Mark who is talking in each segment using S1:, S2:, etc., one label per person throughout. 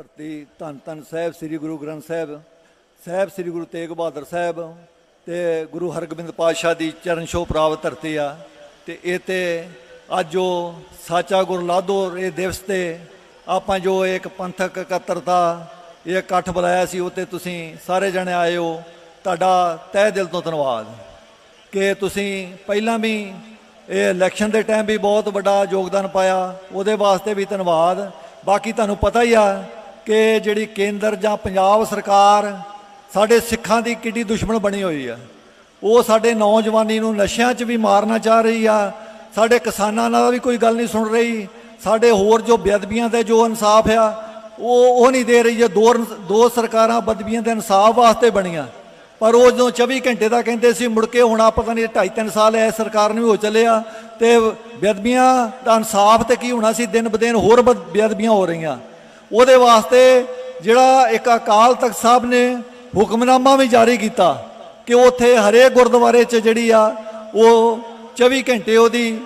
S1: ਧਰਤੀ ਧੰਨ ਧੰਨ ਸਾਹਿਬ ਸ੍ਰੀ ਗੁਰੂ ਗ੍ਰੰਥ ਸਾਹਿਬ ਸਾਹਿਬ ਸ੍ਰੀ ਗੁਰੂ ਤੇਗ ਬਹਾਦਰ ਸਾਹਿਬ ਤੇ ਗੁਰੂ ਹਰਗੋਬਿੰਦ ਪਾਤਸ਼ਾਹ ਦੀ ਚਰਨ ਛੋਹ ਪ੍ਰਾਪਤ ਧਰਤੀ ਆ ਤੇ ਇਹ ਤੇ ਅੱਜ ਜੋ ਸਾਚਾ ਗੁਰ ਲਾਧੋ ਇਹ ਦਿਵਸ ਤੇ ਆਪਾਂ ਜੋ ਇੱਕ ਪੰਥਕ ਇਕੱਤਰਤਾ, ਇਹ ਇਕੱਠ ਬੁਲਾਇਆ ਸੀ ਉਹ ਤੇ ਤੁਸੀਂ ਸਾਰੇ ਜਣੇ ਆਏ ਹੋ, ਤੁਹਾਡਾ ਤਹਿ ਦਿਲ ਤੋਂ ਧੰਨਵਾਦ। ਕਿ ਤੁਸੀਂ ਪਹਿਲਾਂ ਵੀ ਇਹ ਇਲੈਕਸ਼ਨ ਦੇ ਟਾਈਮ ਵੀ ਬਹੁਤ ਵੱਡਾ ਯੋਗਦਾਨ ਪਾਇਆ, ਉਹਦੇ ਵਾਸਤੇ ਵੀ ਧੰਨਵਾਦ। ਬਾਕੀ ਤੁਹਾਨੂੰ ਪਤਾ ਹੀ ਆ ਕਿ ਜਿਹੜੀ ਕੇਂਦਰ ਜਾਂ ਪੰਜਾਬ ਸਰਕਾਰ ਸਾਡੇ ਸਿੱਖਾਂ ਦੀ ਕਿੱਡੀ ਦੁਸ਼ਮਣ ਬਣੀ ਹੋਈ ਆ। ਉਹ ਸਾਡੇ ਨੌਜਵਾਨੀ ਨੂੰ ਨਸ਼ਿਆਂ 'ਚ ਵੀ ਮਾਰਨਾ ਚਾਹ ਰਹੀ ਆ। ਸਾਡੇ ਕਿਸਾਨਾਂ ਨਾਲ ਵੀ ਕੋਈ ਗੱਲ ਨਹੀਂ ਸੁਣ ਰਹੀ। ਸਾਡੇ ਹੋਰ ਜੋ ਬੇਅਦਬੀਆਂ ਦੇ ਜੋ ਇਨਸਾਫ ਆ, ਉਹ ਉਹ ਨਹੀਂ ਦੇ ਰਹੀ ਜੇ ਦੋ ਦੋ ਸਰਕਾਰਾਂ ਬਦਬੀਆਂ ਦੇ ਇਨਸਾਫ ਵਾਸਤੇ ਬਣੀਆਂ। ਪਰ ਉਹ ਜਦੋਂ 24 ਘੰਟੇ ਦਾ ਕਹਿੰਦੇ ਸੀ, ਮੁੜ ਕੇ ਹੁਣ ਆ ਪਤਾ ਨਹੀਂ 2.5 3 ਸਾਲ ਐ ਸਰਕਾਰ ਨੂੰ ਵੀ ਹੋ ਚੱਲਿਆ ਤੇ ਬੇਅਦਬੀਆਂ ਦਾ ਇਨਸਾਫ ਤੇ ਕੀ ਹੋਣਾ ਸੀ? ਦਿਨ ਬਦਿਨ ਹੋਰ ਬਦ- ਬੇਅਦਬੀਆਂ ਹੋ ਰਹੀਆਂ। ਉਹਦੇ ਵਾਸਤੇ ਜਿਹੜਾ ਇੱਕ ਅਕਾਲ ਤਖਤ ਸਾਹਿਬ ਨੇ ਹੁਕਮਨਾਮਾ ਵੀ ਜਾਰੀ ਕੀਤਾ ਕਿ ਉੱਥੇ ਹਰੇਕ ਗੁਰਦੁਆਰੇ 'ਚ ਜਿਹੜੀ ਆ, ਉਹ 24 ਘੰਟੇ ਉਹਦੀ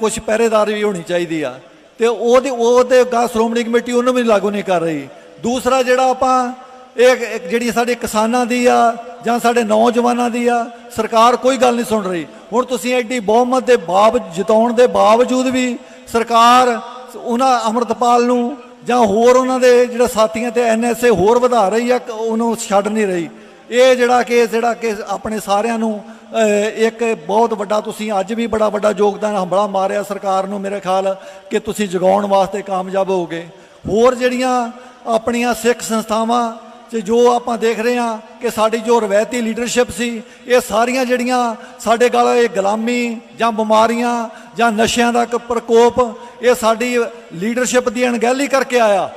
S1: ਕੁਝ ਪਹਿਰੇਦਾਰ ਵੀ ਹੋਣੀ ਚਾਹੀਦੀ ਆ। ਤੇ ਉਹਦੇ ਉਹਦੇ ਗਾ ਸ਼੍ਰੋਮਣੀ ਕਮੇਟੀ ਉਹਨੂੰ ਵੀ ਲਾਗੂ ਨਹੀਂ ਕਰ ਰਹੀ। ਦੂਸਰਾ ਜਿਹੜਾ ਆਪਾਂ, ਇਹ ਜਿਹੜੀ ਸਾਡੇ ਕਿਸਾਨਾਂ ਦੀ ਆ ਜਾਂ ਸਾਡੇ ਨੌਜਵਾਨਾਂ ਦੀ ਆ, ਸਰਕਾਰ ਕੋਈ ਗੱਲ ਨਹੀਂ ਸੁਣ ਰਹੀ। ਹੁਣ ਤੁਸੀਂ ਐਡੀ ਬਹੁਮਤ ਦੇ ਬਾਵ, ਜਿਤਾਉਣ ਦੇ ਬਾਵਜੂਦ ਵੀ ਸਰਕਾਰ ਉਹਨਾਂ ਅਮਰਤਪਾਲ ਨੂੰ ਜਾਂ ਹੋਰ ਉਹਨਾਂ ਦੇ ਜਿਹੜਾ ਸਾਥੀਆਂ ਤੇ ਐਨਐਸਏ ਹੋਰ ਵਧਾ ਰਹੀ ਆ ਉਹਨੂੰ ਛੱਡ ਨਹੀਂ ਰਹੀ। ਇਹ ਜਿਹੜਾ ਕਿ ਜਿਹੜਾ ਕਿ ਆਪਣੇ ਸਾਰਿਆਂ ਨੂੰ ਇੱਕ ਬਹੁਤ ਵੱਡਾ, ਤੁਸੀਂ ਅੱਜ ਵੀ ਬੜਾ ਵੱਡਾ ਯੋਗਦਾਨ ਹੰਬਲਾ ਮਾਰਿਆ ਸਰਕਾਰ ਨੂੰ ਮੇਰੇ ਖਿਆਲ ਕਿ ਤੁਸੀਂ ਜਗਾਉਣ ਵਾਸਤੇ ਕਾਮਯਾਬ ਹੋਗੇ। ਹੋਰ ਜਿਹੜੀਆਂ ਆਪਣੀਆਂ ਸਿੱਖ ਸੰਸਥਾਵਾਂ ਤੇ ਜੋ ਆਪਾਂ ਦੇਖ ਰਹੇ ਹਾਂ ਕਿ ਸਾਡੀ ਜੋ ਰਵਾਇਤੀ ਲੀਡਰਸ਼ਿਪ ਸੀ, ਇਹ ਸਾਰੀਆਂ ਜਿਹੜੀਆਂ ਸਾਡੇ ਗਲ ਇਹ ਗੁਲਾਮੀ ਜਾਂ ਬਿਮਾਰੀਆਂ ਜਾਂ ਨਸ਼ਿਆਂ ਦਾ ਇੱਕ ਪ੍ਰਕੋਪ ਇਹ ਸਾਡੀ ਲੀਡਰਸ਼ਿਪ ਦੀ ਅਣਗਹਿਲੀ ਕਰਕੇ ਆਇਆ।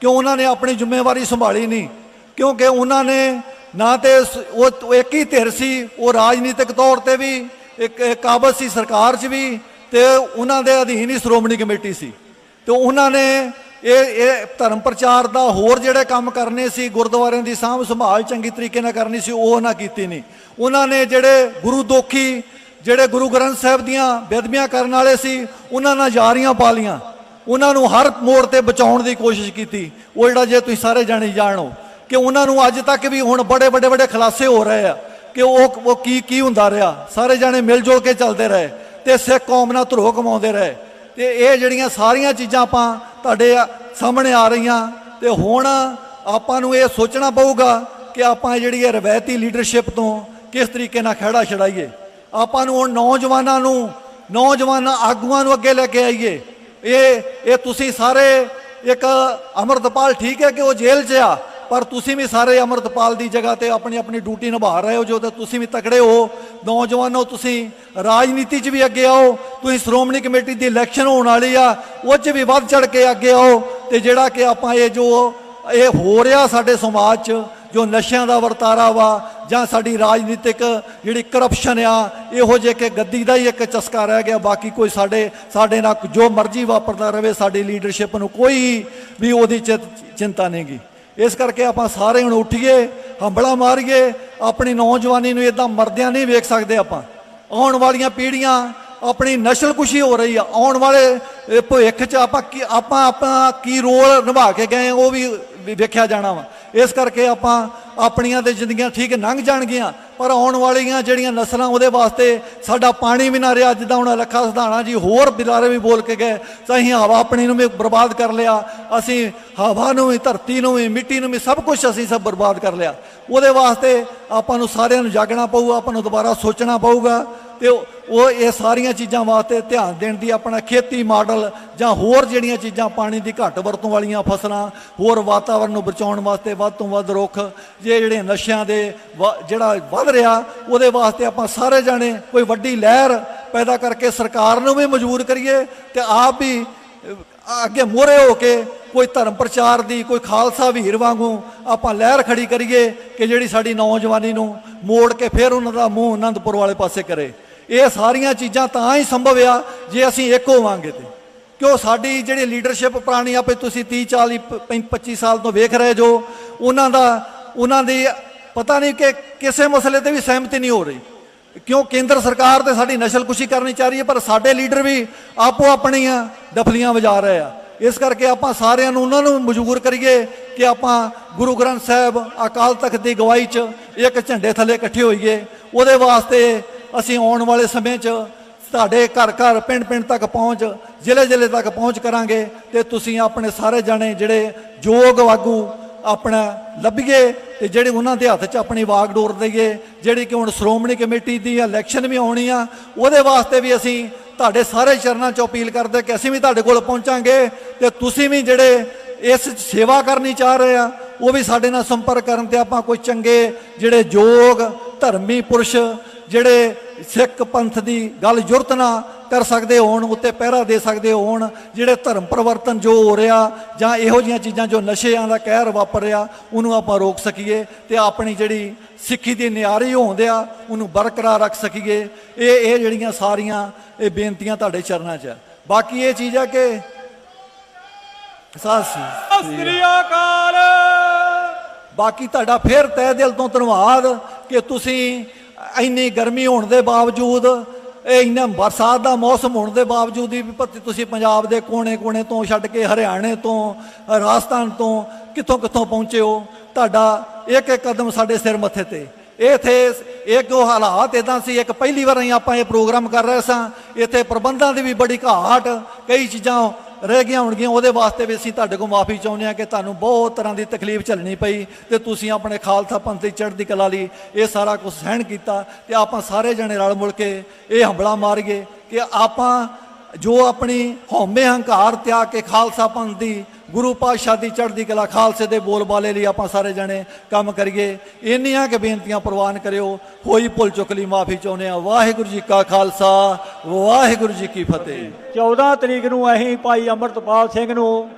S1: ਕਿਉਂ ਉਹਨਾਂ ਨੇ ਆਪਣੀ ਜ਼ਿੰਮੇਵਾਰੀ ਸੰਭਾਲੀ ਨਹੀਂ? ਕਿਉਂਕਿ ਉਹਨਾਂ ਨੇ ਨਾ ਤੇ ਸ- ਉਹ ਇੱਕ ਹੀ ਧਿਰ ਸੀ, ਉਹ ਰਾਜਨੀਤਿਕ ਤੌਰ ਤੇ ਵੀ, ਇੱਕ ਇੱਕ ਕਾਬਜ਼ ਸੀ ਸਰਕਾਰ 'ਚ ਵੀ, ਤੇ ਉਹਨਾਂ ਦੇ ਅਧੀਨ ਹੀ ਸ਼੍ਰੋਮਣੀ ਕਮੇਟੀ ਸੀ। ਤੇ ਉਹਨਾਂ ਨੇ ਇਹ ਇਹ ਧਰਮ ਪ੍ਰਚਾਰ ਦਾ ਹੋਰ ਜਿਹੜੇ ਕੰਮ ਕਰਨੇ ਸੀ, ਗੁਰਦੁਆਰਿਆਂ ਦੀ ਸਾਂਭ ਸੰਭਾਲ ਚੰਗੀ ਤਰੀਕੇ ਨਾਲ ਕਰਨੀ ਸੀ, ਉਹ ਉਹਨਾਂ ਕੀਤੀ ਨਹੀਂ। ਉਹਨਾਂ ਨੇ ਜਿਹੜੇ ਗੁਰੂ ਦੋਖੀ ਜਿਹੜੇ ਗੁਰੂ ਗ੍ਰੰਥ ਸਾਹਿਬ ਦੀਆਂ ਬੇਦਬੀਆਂ ਕਰਨ ਵਾਲੇ ਸੀ, ਉਹਨਾਂ ਨਾਲ ਯਾਰੀਆਂ ਪਾ ਲੀਆਂ ਉਹਨਾਂ ਨੂੰ ਹਰ ਮੋੜ ਤੇ ਬਚਾਉਣ ਦੀ ਕੋਸ਼ਿਸ਼ ਕੀਤੀ। ਉਹ ਜਿਹੜਾ ਜੇ ਤੁਸੀਂ ਸਾਰੇ ਜਾਣੇ ਜਾਣੋ ਕਿ ਉਹਨਾਂ ਨੂੰ ਅੱਜ ਤੱਕ ਵੀ ਹੁਣ ਬੜੇ ਵੱਡੇ ਵੱਡੇ ਖਲਾਸੇ ਹੋ ਰਹੇ ਆ ਕਿ ਉਹ ਉਹ ਕੀ ਕੀ ਹੁੰਦਾ ਰਿਹਾ। ਸਾਰੇ ਜਾਣੇ ਮਿਲ ਜੁਲ ਕੇ ਚੱਲਦੇ ਰਹੇ ਤੇ ਸਿੱਖ ਕੌਮ ਨਾਲ ਧਰੋ ਕਮਾਉਂਦੇ ਰਹੇ। ਤੇ ਇਹ ਜਿਹੜੀਆਂ ਸਾਰੀਆਂ ਚੀਜ਼ਾਂ ਆਪਾਂ ਤੁਹਾਡੇ ਸਾਹਮਣੇ ਆ ਰਹੀਆਂ, ਤੇ ਹੁਣ ਆਪਾਂ ਨੂੰ ਇਹ ਸੋਚਣਾ ਪਊਗਾ ਕਿ ਆਪਾਂ ਜਿਹੜੀ ਇਹ ਰਵਾਇਤੀ ਲੀਡਰਸ਼ਿਪ ਤੋਂ ਕਿਸ ਤਰੀਕੇ ਨਾਲ ਖੜਾ ਛੜਾਈਏ ਆਪਾਂ ਨੂੰ ਹੁਣ ਨੌਜਵਾਨਾਂ ਨੂੰ, ਨੌਜਵਾਨਾਂ ਆਗੂਆਂ ਨੂੰ ਅੱਗੇ ਲੈ ਕੇ ਆਈਏ। ਇਹ ਇਹ ਤੁਸੀਂ ਸਾਰੇ, ਇੱਕ ਅਮਰਤਪਾਲ ਠੀਕ ਹੈ ਕਿ ਉਹ ਜੇਲ੍ਹ 'ਚ ਆ, ਪਰ ਤੁਸੀਂ ਵੀ ਸਾਰੇ ਅਮਰਤਪਾਲ ਦੀ ਜਗ੍ਹਾ ਤੇ ਆਪਣੀ ਆਪਣੀ ਡਿਊਟੀ ਨਿਭਾ ਰਹੇ ਹੋ, ਜੋ ਤਾਂ ਤੁਸੀਂ ਵੀ ਤਕੜੇ ਹੋ। ਨੌਜਵਾਨੋ, ਤੁਸੀਂ ਰਾਜਨੀਤੀ 'ਚ ਵੀ ਅੱਗੇ ਆਓ, ਤੁਸੀਂ ਸ਼੍ਰੋਮਣੀ ਕਮੇਟੀ ਦੀ ਇਲੈਕਸ਼ਨ ਹੋਣ ਵਾਲੀ ਆ, ਉਹ 'ਚ ਵੀ ਵੱਧ ਚੜ ਕੇ ਅੱਗੇ ਆਓ। ਤੇ ਜਿਹੜਾ ਕਿ ਆਪਾਂ ਇਹ ਜੋ, ਇਹ ਹੋ ਰਿਹਾ ਸਾਡੇ ਸਮਾਜ 'ਚ ਜੋ ਨਸ਼ਿਆਂ ਦਾ ਵਰਤਾਰਾ ਵਾ ਜਾਂ ਸਾਡੀ ਰਾਜਨੀਤਿਕ ਜਿਹੜੀ ਕਰਪਸ਼ਨ ਆ, ਇਹੋ ਜਿਹੇ ਕਿ ਗੱਦੀ ਦਾ ਹੀ ਇੱਕ ਚਸਕਾ ਰਹਿ ਗਿਆ, ਬਾਕੀ ਕੋਈ ਸਾਡੇ ਸਾਡੇ ਨਾਲ ਜੋ ਮਰਜ਼ੀ ਵਾਪਰਦਾ ਰਹੇ ਸਾਡੀ ਲੀਡਰਸ਼ਿਪ ਨੂੰ ਕੋਈ ਵੀ ਉਹਦੀ ਚਿ- ਚਿੰਤਾ ਨਹੀਂਗੀ ਇਸ ਕਰਕੇ ਆਪਾਂ ਸਾਰੇ ਹੁਣ ਉੱਠੀਏ, ਹੰਬਲਾ ਮਾਰੀਏ, ਆਪਣੀ ਨੌਜਵਾਨੀ ਨੂੰ ਇਦਾਂ ਮਰਦਿਆਂ ਨਹੀਂ ਵੇਖ ਸਕਦੇ ਆਪਾਂ। ਆਉਣ ਵਾਲੀਆਂ ਪੀੜ੍ਹੀਆਂ, ਆਪਣੀ ਨਸ਼ਲ ਨਸਲਕੁਸ਼ੀ ਹੋ ਰਹੀ ਆ, ਆਉਣ ਵਾਲੇ ਭਵਿੱਖ 'ਚ ਆਪਾਂ ਕੀ, ਆਪਾਂ ਆਪਾਂ ਕੀ ਰੋਲ ਨਿਭਾ ਕੇ ਗਏ, ਉਹ ਵੀ ਵੇਖਿਆ ਜਾਣਾ ਵਾ। ਇਸ ਕਰਕੇ ਆਪਾਂ ਆਪਣੀਆਂ ਤੇ ਜ਼ਿੰਦਗੀਆਂ ਠੀਕ ਲੰਘ ਜਾਣਗੀਆਂ, ਪਰ ਆਉਣ ਵਾਲੀਆਂ ਜਿਹੜੀਆਂ ਨਸਲਾਂ ਉਹਦੇ ਵਾਸਤੇ ਸਾਡਾ ਪਾਣੀ ਵੀ ਨਾ ਰਿਹਾ, ਜਿੱਦਾਂ ਹੁਣ ਲੱਖਾ ਸਧਾਣਾ ਜੀ ਹੋਰ ਬਿਲਾਰੇ ਵੀ ਬੋਲ ਕੇ ਗਏ, ਤਾਂ ਅਸੀਂ ਹਵਾ ਆਪਣੀ ਨੂੰ ਵੀ ਬਰਬਾਦ ਕਰ ਲਿਆ, ਅਸੀਂ ਹਵਾ ਨੂੰ ਵੀ, ਧਰਤੀ ਨੂੰ ਵੀ, ਮਿੱਟੀ ਨੂੰ ਵੀ, ਸਭ ਕੁਝ ਅਸੀਂ ਸਭ ਬਰਬਾਦ ਕਰ ਲਿਆ। ਉਹਦੇ ਵਾਸਤੇ ਆਪਾਂ ਨੂੰ ਸਾਰਿਆਂ ਨੂੰ ਜਾਗਣਾ ਪਊਗਾ, ਆਪਾਂ ਨੂੰ ਦੁਬਾਰਾ ਸੋਚਣਾ ਪਊਗਾ। ਤੇ ਉਹ ਇਹ ਸਾਰੀਆਂ ਚੀਜ਼ਾਂ ਵਾਸਤੇ ਧਿਆਨ ਦੇਣ ਦੀ ਆਪਣਾ ਖੇਤੀ ਮਾਡਲ ਜਾਂ ਹੋਰ ਜਿਹੜੀਆਂ ਚੀਜ਼ਾਂ ਪਾਣੀ ਦੀ ਘੱਟ ਵਰਤੋਂ ਵਾਲੀਆਂ ਫਸਲਾਂ, ਹੋਰ ਵਾਤਾਵਰਣ ਨੂੰ ਬਚਾਉਣ ਵਾਸਤੇ ਵੱਧ ਤੋਂ ਵੱਧ ਰੁੱਖ, ਜੇ ਜਿਹੜੇ ਨਸ਼ਿਆਂ ਦੇ ਵ- ਜਿਹੜਾ ਵੱਧ ਰਿਹਾ, ਉਹਦੇ ਵਾਸਤੇ ਆਪਾਂ ਸਾਰੇ ਜਾਣੇ ਕੋਈ ਵੱਡੀ ਲਹਿਰ ਪੈਦਾ ਕਰਕੇ ਸਰਕਾਰ ਨੂੰ ਵੀ ਮਜਬੂਰ ਕਰੀਏ ਤੇ ਆਪ ਵੀ ਅੱਗੇ ਮੋਹਰੇ ਹੋ ਕੇ ਕੋਈ ਧਰਮ ਪ੍ਰਚਾਰ ਦੀ, ਕੋਈ ਖਾਲਸਾ ਵੀਰ ਵਾਂਗੂ ਆਪਾਂ ਲਹਿਰ ਖੜੀ ਕਰੀਏ ਕਿ ਜਿਹੜੀ ਸਾਡੀ ਨੌਜਵਾਨੀ ਨੂੰ ਮੋੜ ਕੇ ਫਿਰ ਉਹਨਾਂ ਦਾ ਮੂੰਹ ਅਨੰਦਪੁਰ ਵਾਲੇ ਪਾਸੇ ਕਰੇ। ਇਹ ਸਾਰੀਆਂ ਚੀਜ਼ਾਂ ਤਾਂ ਹੀ ਸੰਭਵ ਆ ਜੇ ਅਸੀਂ ਇੱਕ ਹੋਵਾਂਗੇ ਤੇ। ਕਿਉਂ ਸਾਡੀ ਜਿਹੜੀ ਲੀਡਰਸ਼ਿਪ ਪੁਰਾਣੀ ਆਪੇ ਤੁਸੀਂ 30 40 ਪ- 25 ਸਾਲ ਤੋਂ ਵੇਖ ਰਹੇ ਜੋ, ਉਹਨਾਂ ਦਾ, ਉਹਨਾਂ ਦੀ ਪਤਾ ਨਹੀਂ ਕਿ ਕਿਸੇ ਮਸਲੇ ਤੇ ਵੀ ਸਹਿਮਤੀ ਨਹੀਂ ਹੋ ਰਹੀ। ਕਿਉਂ ਕੇਂਦਰ ਸਰਕਾਰ ਤੇ ਸਾਡੀ ਨਸਲਕੁਸ਼ੀ ਕਰਨੀ ਚਾਹ ਰਹੀ ਹੈ, ਪਰ ਸਾਡੇ ਲੀਡਰ ਵੀ ਆਪੋ ਆਪਣੀਆਂ ਡਫਲੀਆਂ ਵਜਾ ਰਹੇ ਆ। ਇਸ ਕਰਕੇ ਆਪਾਂ ਸਾਰਿਆਂ ਨੂੰ, ਉਹਨਾਂ ਨੂੰ ਮਜਬੂਰ ਕਰੀਏ ਕਿ ਆਪਾਂ ਗੁਰੂ ਗ੍ਰੰਥ ਸਾਹਿਬ ਅਕਾਲ ਤਖਤ ਦੀ ਗਵਾਹੀ 'ਚ ਇੱਕ ਝੰਡੇ ਥੱਲੇ ਇਕੱਠੇ ਹੋਈਏ। ਉਹਦੇ ਵਾਸਤੇ ਅਸੀਂ ਆਉਣ ਵਾਲੇ ਸਮੇਂ 'ਚ ਤੁਹਾਡੇ ਘਰ ਘਰ ਪਿੰਡ ਪਿੰਡ ਤੱਕ ਪਹੁੰਚ, ਜ਼ਿਲ੍ਹੇ ਜ਼ਿਲ੍ਹੇ ਤੱਕ ਪਹੁੰਚ ਕਰਾਂਗੇ ਤੇ ਤੁਸੀਂ ਆਪਣੇ ਸਾਰੇ ਜਾਣੇ ਜਿਹੜੇ ਯੋਗ ਵਾਗੂ ਆਪਣਾ ਲੱਭੀਏ ਤੇ ਜਿਹੜੇ ਉਹਨਾਂ ਦੇ ਹੱਥ 'ਚ ਆਪਣੀ ਵਾਗ ਡੋਰ ਦਈਏ, ਜਿਹੜੀ ਕਿ ਹੁਣ ਸ਼੍ਰੋਮਣੀ ਕਮੇਟੀ ਦੀ ਇਲੈਕਸ਼ਨ ਵੀ ਆਉਣੀ ਆ, ਉਹਦੇ ਵਾਸਤੇ ਵੀ ਅਸੀਂ ਤੁਹਾਡੇ ਸਾਰੇ ਚਰਨਾਂ 'ਚ ਅਪੀਲ ਕਰਦੇ ਕਿ ਅਸੀਂ ਵੀ ਤੁਹਾਡੇ ਕੋਲ ਪਹੁੰਚਾਂਗੇ ਤੇ ਤੁਸੀਂ ਵੀ ਜਿਹੜੇ ਇਸ ਸੇਵਾ ਕਰਨੀ ਚਾਹ ਰਹੇ ਆ, ਉਹ ਵੀ ਸਾਡੇ ਨਾਲ ਸੰਪਰਕ ਕਰਨ ਤੇ ਆਪਾਂ ਕੋਈ ਚੰਗੇ ਜਿਹੜੇ ਯੋਗ ਧਰਮੀ ਪੁਰਸ਼ ਜਿਹੜੇ ਸਿੱਖ ਪੰਥ ਦੀ ਗੱਲ ਜੁਰਤ ਨਾ ਕਰ ਸਕਦੇ ਹੋਣ ਉੱਤੇ ਪਹਿਰਾ ਦੇ ਸਕਦੇ ਹੋਣ ਜਿਹੜੇ ਧਰਮ ਪਰਿਵਰਤਨ ਜੋ ਹੋ ਰਿਹਾ ਜਾਂ ਇਹੋ ਜਿਹੀਆਂ ਚੀਜ਼ਾਂ ਜੋ ਨਸ਼ਿਆਂ ਦਾ ਕਹਿਰ ਵਾਪਰ ਰਿਹਾ ਉਹਨੂੰ ਆਪਾਂ ਰੋਕ ਸਕੀਏ ਤੇ ਆਪਣੀ ਜਿਹੜੀ ਸਿੱਖੀ ਦੀ ਨਿਆਰੀ ਹੋਂਦੇ ਆ ਉਹਨੂੰ ਬਰਕਰਾਰ ਰੱਖ ਸਕੀਏ। ਇਹ ਇਹ ਜਿਹੜੀਆਂ ਸਾਰੀਆਂ ਇਹ ਬੇਨਤੀਆਂ ਤੁਹਾਡੇ ਚਰਨਾਂ 'ਚ ਬਾਕੀ ਇਹ ਚੀਜ਼ ਆ ਕਿ ਸਾਸੀ
S2: ਸਤਿ ਸ੍ਰੀ ਅਕਾਲ।
S1: ਬਾਕੀ ਤੁਹਾਡਾ ਫੇਰ ਤਹਿ ਦਿਲ ਤੋਂ ਧੰਨਵਾਦ ਕਿ ਤੁਸੀਂ ਇੰਨੀ ਗਰਮੀ ਹੋਣ ਦੇ ਬਾਵਜੂਦ, ਇਹ ਇੰਨਾ ਬਰਸਾਤ ਦਾ ਮੌਸਮ ਹੋਣ ਦੇ ਬਾਵਜੂਦ ਵੀ ਪ- ਤੁਸੀਂ ਪੰਜਾਬ ਦੇ ਕੋਨੇ-ਕੋਨੇ ਤੋਂ ਛੱਡ ਕੇ ਹਰਿਆਣੇ ਤੋਂ, ਰਾਜਸਥਾਨ ਤੋਂ ਕਿੱਥੋਂ ਕਿੱਥੋਂ ਪਹੁੰਚੇ ਹੋ? ਤੁਹਾਡਾ ਇੱਕ ਇੱਕ ਕਦਮ ਸਾਡੇ ਸਿਰ ਮੱਥੇ ਤੇ। ਇਥੇ ਇੱਕ ਉਹ ਹਾਲਾਤ ਇਦਾਂ ਸੀ, ਇੱਕ ਪਹਿਲੀ ਵਾਰ ਅਸੀਂ ਆਪਾਂ ਇਹ ਪ੍ਰੋਗਰਾਮ ਕਰ ਰਹੇ ਸਾਂ। ਇੱਥੇ ਪ੍ਰਬੰਧਾਂ ਦੀ ਵੀ ਬੜੀ ਘਾਟ, ਕਈ ਚੀਜ਼ਾਂ ਰਹਿ ਗਈਆਂ ਹੋਣਗੀਆਂ, ਉਹਦੇ ਵਾਸਤੇ ਵੀ ਅਸੀਂ ਤੁਹਾਡੇ ਕੋਲ ਮਾਫੀ ਚਾਹੁੰਦੇ ਹਾਂ ਕਿ ਤੁਹਾਨੂੰ ਬਹੁਤ ਤਰ੍ਹਾਂ ਦੀ ਤਕਲੀਫ ਝੱਲਣੀ ਪਈ ਤੇ ਤੁਸੀਂ ਆਪਣੇ ਖਾਲਸਾ ਪੰਥ ਦੀ ਚੜ੍ਹਦੀ ਕਲਾ ਲਈ ਇਹ ਸਾਰਾ ਕੁਝ ਸਹਿਣ ਕੀਤਾ ਤੇ ਆਪਾਂ ਸਾਰੇ ਜਣੇ ਰਲ ਮਿਲ ਕੇ ਇਹ ਹੰਬਲਾ ਮਾਰੀਏ ਕਿ ਆਪਾਂ ਜੋ ਆਪਣੀ ਹਉਮੈ ਹੰਕਾਰ ਤਿਆਗ ਕੇ ਖਾਲਸਾ ਪੰਥ ਦੀ ਗੁਰੂ ਪਾਤਸ਼ਾਹ ਦੀ ਚੜ੍ਹਦੀ ਕਲਾ ਖਾਲਸੇ ਦੇ ਬੋਲਬਾਲੇ ਲਈ ਆਪਾਂ ਸਾਰੇ ਜਣੇ ਕੰਮ ਕਰੀਏ। ਇੰਨੀਆਂ ਕਿ ਬੇਨਤੀਆਂ ਪ੍ਰਵਾਨ ਕਰਿਓ। ਹੋਈ ਭੁੱਲ ਚੁੱਕ ਲਈ ਮਾਫੀ ਚਾਹੁੰਦੇ ਆ ਵਾਹਿਗੁਰੂ ਜੀ ਕਾ ਖਾਲਸਾ, ਵਾਹਿਗੁਰੂ ਜੀ ਕੀ ਫਤਿਹ।
S2: 14 ਤਰੀਕ ਨੂੰ ਅਸੀਂ ਭਾਈ ਅਮਰਤਪਾਲ ਸਿੰਘ ਨੂੰ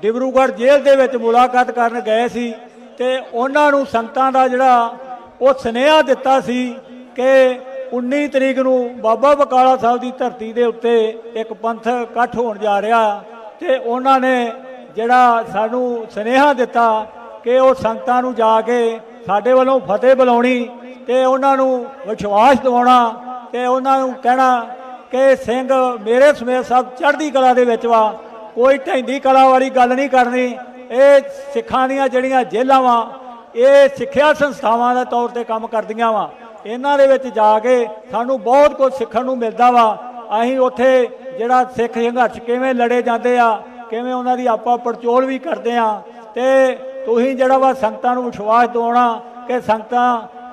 S2: ਡਿਬਰੂਗੜ੍ਹ ਜੇਲ੍ਹ ਦੇ ਵਿੱਚ ਮੁਲਾਕਾਤ ਕਰਨ ਗਏ ਸੀ ਤੇ ਉਹਨਾਂ ਨੂੰ ਸੰਗਤਾਂ ਦਾ ਜਿਹੜਾ ਉਹ ਸੁਨੇਹਾ ਦਿੱਤਾ ਸੀ ਕਿ 19 ਤਰੀਕ ਨੂੰ ਬਾਬਾ ਬਕਾਲਾ ਸਾਹਿਬ ਦੀ ਧਰਤੀ ਦੇ ਉੱਤੇ ਇੱਕ ਪੰਥ ਇਕੱਠ ਹੋਣ ਜਾ ਰਿਹਾ ਤੇ ਉਹਨਾਂ ਨੇ ਜਿਹੜਾ ਸਾਨੂੰ ਸੁਨੇਹਾ ਦਿੱਤਾ ਕਿ ਉਹ ਸੰਗਤਾਂ ਨੂੰ ਜਾ ਕੇ ਸਾਡੇ ਵੱਲੋਂ ਫਤਿਹ ਬੁਲਾਉਣੀ ਤੇ ਉਹਨਾਂ ਨੂੰ ਵਿਸ਼ਵਾਸ ਦਿਵਾਉਣਾ ਤੇ ਉਹਨਾਂ ਨੂੰ ਕਹਿਣਾ ਕਿ ਸਿੰਘ ਮੇਰੇ ਸਮੇਤ ਸਭ ਚੜ੍ਹਦੀ ਕਲਾ ਦੇ ਵਿੱਚ ਵਾ, ਕੋਈ ਢੈਂਦੀ ਕਲਾ ਵਾਲੀ ਗੱਲ ਨਹੀਂ ਕਰਨੀ। ਇਹ ਸਿੱਖਾਂ ਦੀਆਂ ਜਿਹੜੀਆਂ ਜੇਲ੍ਹਾਂ ਵਾ, ਇਹ ਸਿੱਖਿਆ ਸੰਸਥਾਵਾਂ ਦੇ ਤੌਰ ਤੇ ਕੰਮ ਕਰਦੀਆਂ ਵਾ। ਇਹਨਾਂ ਦੇ ਵਿੱਚ ਜਾ ਕੇ ਸਾਨੂੰ ਬਹੁਤ ਕੁਝ ਸਿੱਖਣ ਨੂੰ ਮਿਲਦਾ ਵਾ। ਅਸੀਂ ਉੱਥੇ ਜਿਹੜਾ ਸਿੱਖ ਸੰਘਰਸ਼ ਕਿਵੇਂ ਲੜੇ ਜਾਂਦੇ ਆ ਕਿਵੇਂ ਉਹਨਾਂ ਦੀ ਆਪਾਂ ਪੜਚੋਲ ਵੀ ਕਰਦੇ ਆ ਤੇ ਤੁਸੀਂ ਜਿਹੜਾ ਵਾ ਸੰਗਤਾਂ ਨੂੰ ਵਿਸ਼ਵਾਸ ਦਿਵਾਉਣਾ ਕਿ ਸੰਗਤਾਂ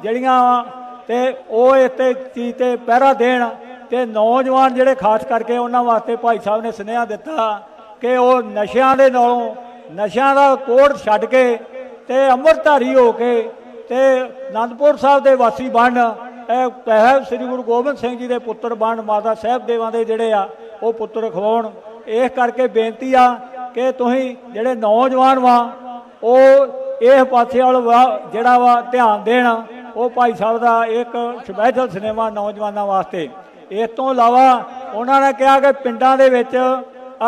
S2: ਜਿਹੜੀਆਂ ਵਾ ਤੇ ਉਹ ਇੱਥੇ ਚੀਜ਼ ਤੇ ਪਹਿਰਾ ਦੇਣ ਤੇ ਨੌਜਵਾਨ ਜਿਹੜੇ ਖਾਸ ਕਰਕੇ ਉਹਨਾਂ ਵਾਸਤੇ ਭਾਈ ਸਾਹਿਬ ਨੇ ਸੁਨੇਹਾ ਦਿੱਤਾ ਕਿ ਉਹ ਨਸ਼ਿਆਂ ਦੇ ਨਾਲੋਂ ਨਸ਼ਿਆਂ ਦਾ ਕੋੜ ਛੱਡ ਕੇ ਤੇ ਅੰਮ੍ਰਿਤਧਾਰੀ ਹੋ ਕੇ ਤੇ ਅਨੰਦਪੁਰ ਸਾਹਿਬ ਦੇ ਵਾਸੀ ਬਣ, ਇਹ ਸਾਹਿਬ ਸ੍ਰੀ ਗੁਰੂ ਗੋਬਿੰਦ ਸਿੰਘ ਜੀ ਦੇ ਪੁੱਤਰ ਬਣ, ਮਾਤਾ ਸਾਹਿਬ ਦੇਵਾਂ ਦੇ ਜਿਹੜੇ ਆ, ਉਹ ਪੁੱਤਰ ਖਵਾਉਣ। ਇਸ ਕਰਕੇ ਬੇਨਤੀ ਆ ਕਿ ਤੁਸੀਂ ਜਿਹੜੇ ਨੌਜਵਾਨ ਵਾ, ਉਹ ਇਹ ਪਾਸੇ ਵੱਲ ਵਾ- ਜਿਹੜਾ ਵਾ ਧਿਆਨ ਦੇਣ। ਉਹ ਭਾਈ ਸਾਹਿਬ ਦਾ ਇੱਕ ਸਪੈਸ਼ਲ ਸਿਨੇਮਾ ਨੌਜਵਾਨਾਂ ਵਾਸਤੇ। ਇਸ ਤੋਂ ਇਲਾਵਾ ਉਹਨਾਂ ਨੇ ਕਿਹਾ ਕਿ ਪਿੰਡਾਂ ਦੇ ਵਿੱਚ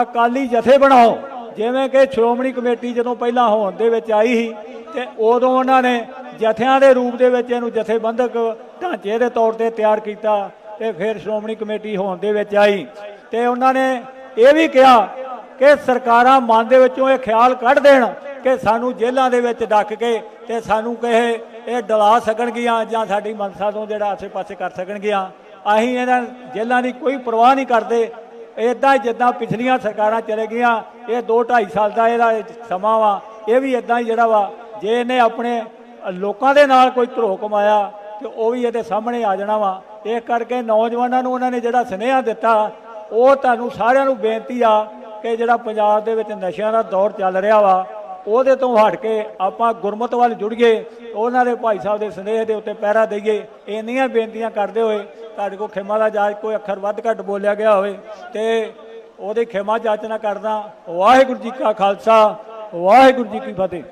S2: ਅਕਾਲੀ ਜਥੇ ਬਣਾਓ। ਜਿਵੇਂ ਕਿ ਸ਼੍ਰੋਮਣੀ ਕਮੇਟੀ ਜਦੋਂ ਪਹਿਲਾਂ ਹੋਣ ਦੇ ਵਿੱਚ ਆਈ ਸੀ, ਤੇ ਉਦੋਂ ਉਹਨਾਂ ਨੇ ਜਥਿਆਂ ਦੇ ਰੂਪ ਦੇ ਵਿੱਚ ਇਹਨੂੰ ਜਥੇਬੰਦਕ ਢਾਂਚੇ ਦੇ ਤੌਰ ਤੇ ਤਿਆਰ ਕੀਤਾ ਤੇ ਫਿਰ ਸ਼੍ਰੋਮਣੀ ਕਮੇਟੀ ਹੋਣ ਦੇ ਵਿੱਚ ਆਈ। ਤੇ ਉਹਨਾਂ ਨੇ ਇਹ ਵੀ ਕਿਹਾ ਕਿ ਸਰਕਾਰਾਂ ਮਨ ਦੇ ਵਿੱਚੋਂ ਇਹ ਖਿਆਲ ਕੱਢ ਦੇਣ ਕਿ ਸਾਨੂੰ ਜੇਲ੍ਹਾਂ ਦੇ ਵਿੱਚ ਡੱਕ ਕੇ ਤੇ ਸਾਨੂੰ ਕਹੇ ਇਹ ਡਲਾ ਸਕਣਗੀਆਂ ਜਾਂ ਸਾਡੀ ਮਨਸਾ ਤੋਂ ਜਿਹੜਾ ਆਸੇ-ਪਾਸੇ ਕਰ ਸਕਣਗੀਆਂ। ਅਸੀਂ ਇਹਨਾਂ ਜੇਲ੍ਹਾਂ ਦੀ ਕੋਈ ਪਰਵਾਹ ਨਹੀਂ ਕਰਦੇ। ਇਦਾਂ ਜਿੱਦਾਂ ਪਿਛਲੀਆਂ ਸਰਕਾਰਾਂ ਚਲੇ ਗਈਆਂ, ਇਹ 2 2.5 ਸਾਲ ਦਾ ਇਹਦਾ ਸਮਾਂ ਵਾ, ਇਹ ਵੀ ਇਦਾਂ ਹੀ ਜਿਹੜਾ ਵਾ, ਜੇ ਇਹਨੇ ਆਪਣੇ ਲੋਕਾਂ ਦੇ ਨਾਲ ਕੋਈ ਧਰੋ ਕਮਾਇਆ ਤੇ ਉਹ ਵੀ ਇਹਦੇ ਸਾਹਮਣੇ ਆ ਜਾਣਾ ਵਾ। ਇਹ ਕਰਕੇ ਨੌਜਵਾਨਾਂ ਨੂੰ ਉਹਨਾਂ ਨੇ ਜਿਹੜਾ ਸੁਨੇਹਾ ਦਿੱਤਾ ਉਹ ਤੁਹਾਨੂੰ ਸਾਰਿਆਂ ਨੂੰ ਬੇਨਤੀ ਆ ਕਿ ਜਿਹੜਾ ਪੰਜਾਬ ਦੇ ਵਿੱਚ ਨਸ਼ਿਆਂ ਦਾ ਦੌਰ ਚੱਲ ਰਿਹਾ ਵਾ, ਉਹਦੇ ਤੋਂ ਹਟ ਕੇ ਆਪਾਂ ਗੁਰਮਤ ਵੱਲ ਜੁੜੀਏ, ਉਹਨਾਂ ਦੇ ਭਾਈ ਸਾਹਿਬ ਦੇ ਸੰਦੇਸ਼ ਦੇ ਉੱਤੇ ਪਹਿਰਾ ਦਈਏ। ਇੰਨੀਆਂ ਬੇਨਤੀਆਂ ਕਰਦੇ ਹੋਏ ਤੁਹਾਡੇ ਕੋਲ ਖਿਮਾ ਦਾ ਜਾਜ ਕੋਈ ਅੱਖਰ ਵੱਧ ਘੱਟ ਬੋਲਿਆ ਗਿਆ ਹੋਵੇ, ਤੇ ਉਹਦੇ ਖਿਮਾ ਜਾਚਨਾ ਕਰਦਾ ਵਾਹਿਗੁਰੂ ਜੀ ਕਾ ਖਾਲਸਾ, ਵਾਹਿਗੁਰੂ ਜੀ ਕੀ ਫਤਿਹ।